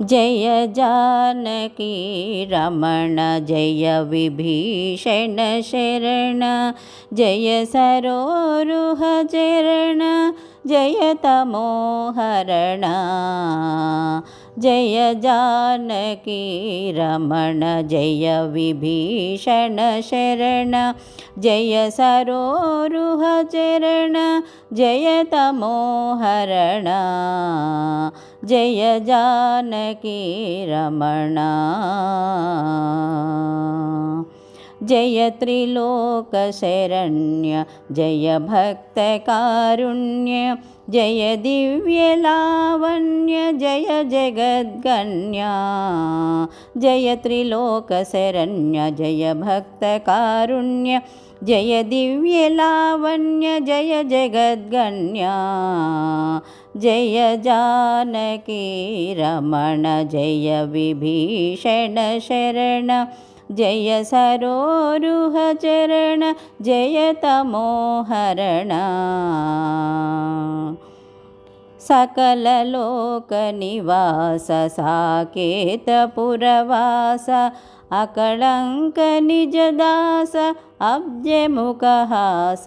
जय जानकी रमण जय विभीषण शरण जय सरोरुह चरण जय तमोहरण जय जानकी रमण जय विभीषण शरण जय सरोरुह चरण जय तमोहरण जय जानकी रमण। जय त्रिलोकशरण्य जय भक्तकारुण्य जय दिव्यलावण्य जय जगद्गण्या। जय त्रिलोकशरण्य जय भक्तकारुण्य जय दिव्यलावण्य जय जगद्गण्या। जय जानकी रमण जय विभीषण शरण जय सरोरुहचरण जय तमोहरण। सकललोकनिवास साकेतपुरवास अकळङ्कनिजदास अब्जमुखहास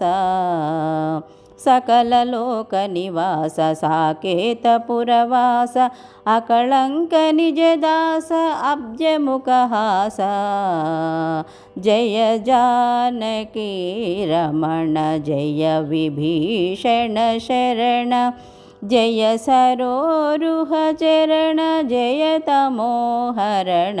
सकललोकनिवास साकेतपुरवास अकळङ्कनिजदास अब्जमुखहास। जय जानकी रमण जय विभीषण शरण। जय सरोरुहचरण जय तमोहरण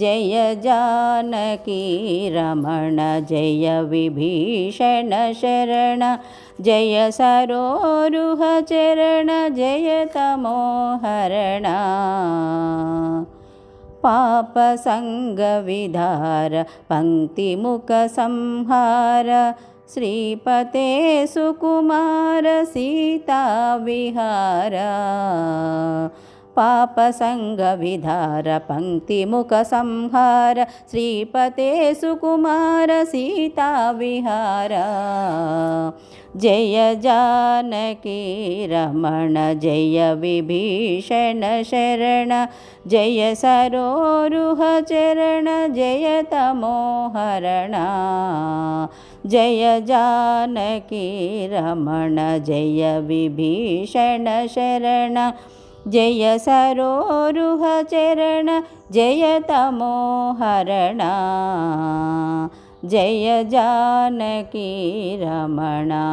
जय जानकी रमण जय विभीषण शरण जय सरोरुहचरण जय तमोहरण। पापसङ्गविधार पङ्क्तिमुखसंहार श्रीपते सुकुमार सीताविहार पापसङ्गविधार पङ्क्तिमुखसंहार श्रीपते सुकुमार सीताविहार। जय जानकी रमण जय विभीषण शरण जय सरोरुहचरण जय तमोहरण। जय जानकी रमण जय विभीषण शरण जय सरोरुहचरण जय तमोहरण जय जानकी रमणा